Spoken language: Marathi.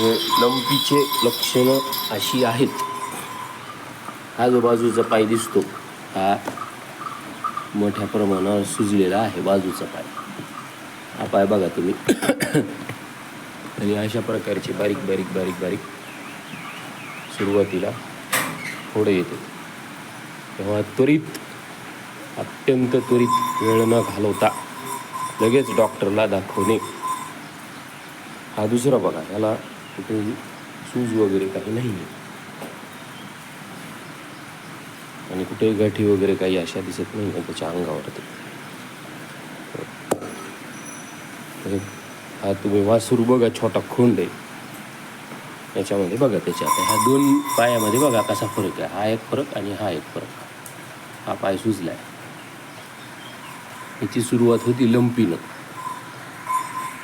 लंपीचे लक्षणं अशी आहेत. हा जो बाजूचा पाय दिसतो. हा मोठ्या प्रमाणावर सुजलेला आहे बाजूचा पाय. हा पाय बघा तुम्ही. आणि अशा प्रकारचे बारीक बारीक बारीक बारीक सुरुवातीला फोडं येते. तेव्हा त्वरित अत्यंत त्वरित वेळ न घालवता लगेच डॉक्टरला दाखवणे. हा दुसरा बघा याला कुठेही सूज वगैरे काही नाही आहे. आणि कुठेही गाठी वगैरे काही अशा दिसत नाही आहे त्याच्या अंगावरती. हा तुम्ही वासूर बघा छोटा खोंड आहे. याच्यामध्ये बघा त्याच्या आता ह्या दोन पायामध्ये बघा कसा फरक आहे. हा एक फरक आणि हा एक फरक. हा पाय सुजला आहे याची सुरुवात होती लंपीनं.